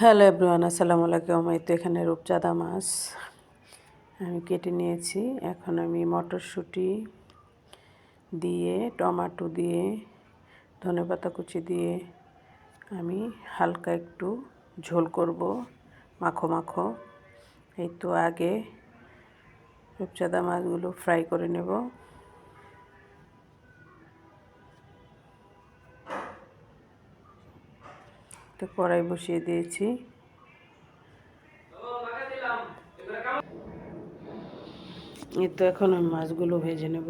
Hello everyone, আসসালামু আলাইকুম। এই তো এখানে রূপচাঁদা মাছ। আমি কেটে নিয়েছি। এখন আমি মটরশুঁটি দিয়ে, টমাটো দিয়ে ধনেপাতা কুচি দিয়ে আমি হালকা একটু ঝোল করব, মাখো মাখো। এই তো আগে রূপচাঁদা মাছগুলো ফ্রাই করে নেব। তো কড়াই বসিয়ে দিয়েছি। এই তো এখন আমি মাছগুলো ভেজে নেব।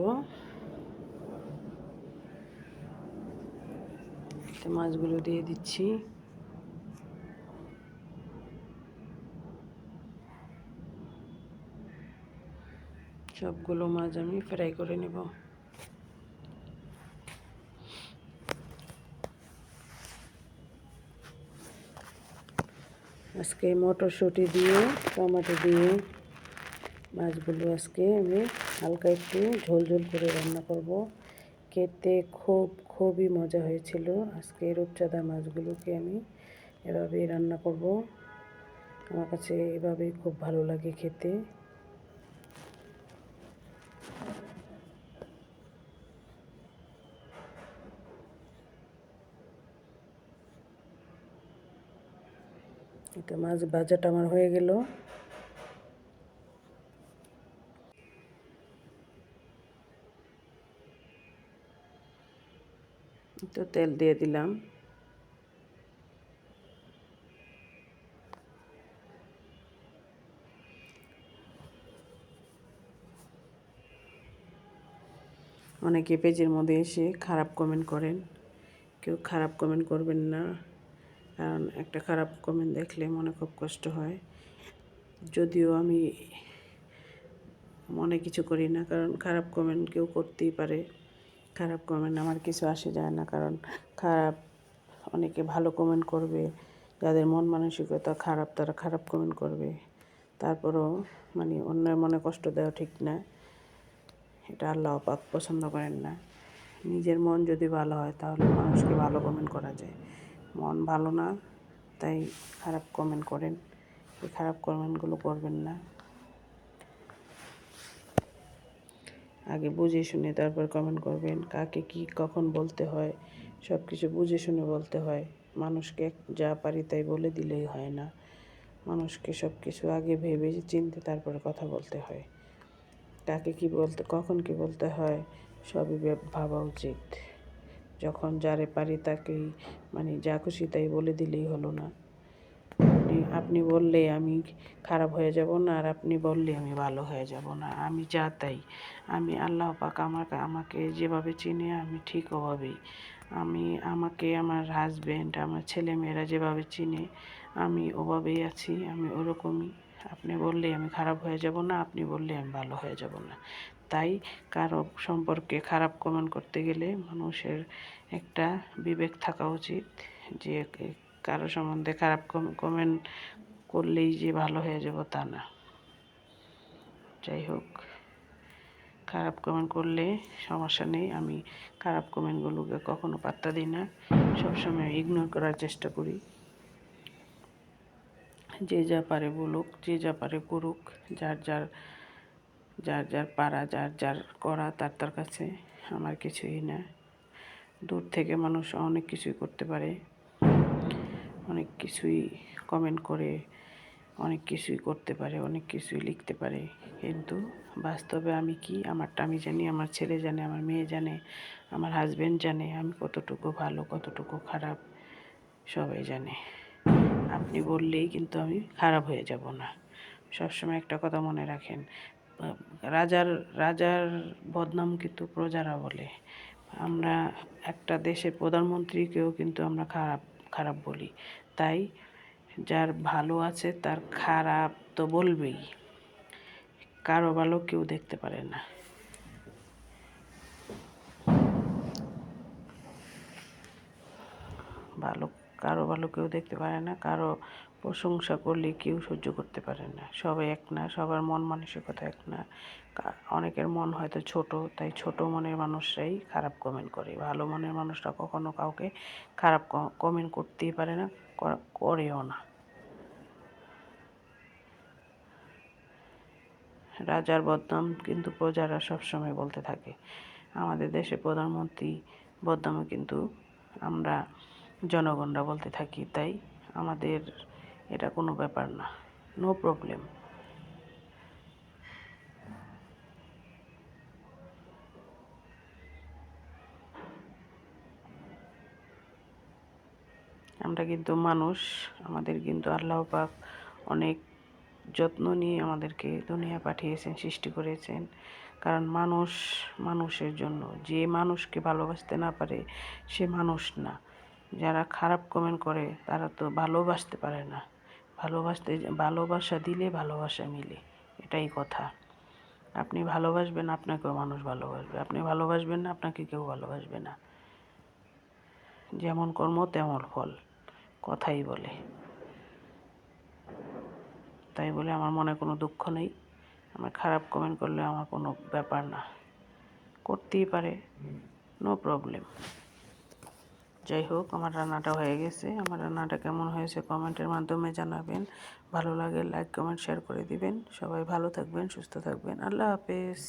মাছগুলো দিয়ে দিচ্ছি। সবগুলো মাছ আমি ফ্রাই করে নেব। আজকে মটরশুঁটি দিয়ে, টমেটো দিয়ে মাছগুলো আজকে আমি হালকা একটু ঝোল ঝোল করে রান্না করব। খেতে খুব, খুবই মজা হয়েছিল। আজকে রূপচাঁদা মাছগুলোকে আমি এভাবেই রান্না করব। আমার কাছে এভাবেই খুব ভালো লাগে খেতে। এটা মাছ ভাজাটা আমার হয়ে গেল। তো তেল দিয়ে দিলাম। অনেকে পেজের মধ্যে এসে খারাপ কমেন্ট করেন। কেউ খারাপ কমেন্ট করবেন না। কারণ একটা খারাপ কমেন্ট দেখলে মনে খুব কষ্ট হয়। যদিও আমি মনে কিছু করি না, কারণ খারাপ কমেন্ট কেউ করতেই পারে। খারাপ কমেন্ট আমার কিছু আসে যায় না, কারণ খারাপ অনেকে ভালো কমেন্ট করবে, যাদের মন মানসিকতা খারাপ তারা খারাপ কমেন্ট করবে। তারপরও মানে অন্যের মনে কষ্ট দেওয়া ঠিক না, এটা আল্লাহ পাক পছন্দ করেন না। নিজের মন যদি ভালো হয় তাহলে মানুষকে ভালো কমেন্ট করা যায়। মন ভালো না, তাই খারাপ কমেন্ট করেন। এই খারাপ কমেন্টগুলো করবেন না। আগে বুঝে শুনে তারপর কমেন্ট করবেন, কাকে কি, কখন বলতে হয় সব কিছু বুঝে শুনে বলতে হয়। মানুষকে যা পারি তাই বলে দিলেই হয় না। মানুষকে সব কিছু আগে ভেবে চিনতে তারপরে কথা বলতে হয়। কাকে কি বলতে, কখন কি বলতে হয়, সবই ভাবা উচিত। যখন যারে পারি তাকেই মানে যা খুশি তাই বলে দিলেই হলো না। আপনি বললে আমি খারাপ হয়ে যাব না আর আপনি বললে আমি ভালো হয়ে যাব না। আমি যা তাই। আমি আল্লাহ পাক আমাকে আমাকে যেভাবে চিনে আমি ঠিক ওভাবেই। আমি, আমাকে আমার হাজব্যান্ড আমার ছেলে মেয়েরা যেভাবে চিনে আমি ওভাবেই আছি, আমি ওরকমই। আপনি বললে আমি খারাপ হয়ে যাব না, আপনি বললে আমি ভালো হয়ে যাব না। তাই কারও সম্পর্কে খারাপ কমেন্ট করতে গেলে মানুষের একটা বিবেক থাকা উচিত যে, কারও সম্বন্ধে খারাপ কমেন্ট করলেই যে ভালো হয়ে যাব তা না। যাই হোক, খারাপ কমেন্ট করলে সমস্যা নেই। আমি খারাপ কমেন্টগুলোকে কখনো পাত্তা দিই না। সবসময় ইগনোর করার চেষ্টা করি। যে যা পারে বলুক, যে যা পারে করুক, যার যার যার যার পাড়া, যার যার করা, তার তার কাছে আমার কিছুই না। দূর থেকে মানুষ অনেক কিছুই করতে পারে, অনেক কিছুই কমেন্ট করে, অনেক কিছুই করতে পারে, অনেক কিছুই লিখতে পারে। কিন্তু বাস্তবে আমি কি? আমারটা আমি জানি, আমার ছেলে জানে, আমার মেয়ে জানে, আমার হাজব্যান্ড জানে, আমি কতটুকু ভালো, কতটুকু খারাপ, সবাই জানে। আপনি বললেই কিন্তু আমি খারাপ হয়ে যাব না। সবসময় একটা কথা মনে রাখেন রাজার রাজার বদনাম কিন্তু প্রজারা বলে। আমরা একটা দেশের প্রধানমন্ত্রীকেও কিন্তু আমরা খারাপ খারাপ বলি। তাই যার ভালো আছে তার খারাপ তো বলবেই। কারও ভালো কেউ দেখতে পারে না। ভালো কারও ভালো কেউ দেখতে পারে না, কারও প্রশংসা করলে কেউ সহ্য করতে পারে না। সবাই এক না, সবার মন মানসিকতা এক না। অনেকের মন হয়তো ছোট, তাই ছোট মনের মানুষরাই খারাপ কমেন্ট করে। ভালো মনের মানুষরা কখনো কাউকে খারাপ কমেন্ট করতেই পারে না করেও না। রাজার বদনাম কিন্তু প্রজারা সবসময় বলতে থাকে। আমাদের দেশে প্রধানমন্ত্রী বদনামও কিন্তু আমরা জনগণরা বলতে থাকি, তাই আমাদের এটা কোনো ব্যাপার না। নো প্রবলেম আমরা কিন্তু মানুষ, আমাদের কিন্তু আল্লাহ পাক অনেক যত্ন নিয়ে আমাদেরকে দুনিয়া পাঠিয়েছেন, সৃষ্টি করেছেন। কারণ মানুষ মানুষের জন্য। যে মানুষকে ভালোবাসতে না পারে, সে মানুষ না। যারা খারাপ কমেন্ট করে, তারা তো ভালোবাসতে পারে না। ভালোবাসতে ভালোবাসা দিলে ভালোবাসা মিলে, এটাই কথা। আপনি ভালোবাসবেন, আপনাকেও মানুষ ভালোবাসবে। আপনি ভালোবাসবেন না, আপনাকে কেউ ভালোবাসবে না। যেমন কর্ম, তেমন ফল, কথাই বলে। তাই বলে আমার মনে কোনো দুঃখ নেই। আমার খারাপ কমেন্ট করলে আমার কোনো ব্যাপার না। করতেই পারে নো প্রবলেম যাই হোক, আমার রান্নাটা হয়ে গেছে। আমার রান্নাটা কেমন হয়েছে কমেন্টের মাধ্যমে জানাবেন। ভালো লাগে লাইক কমেন্ট শেয়ার করে দিবেন। সবাই ভালো থাকবেন, সুস্থ থাকবেন। আল্লাহ হাফেজ।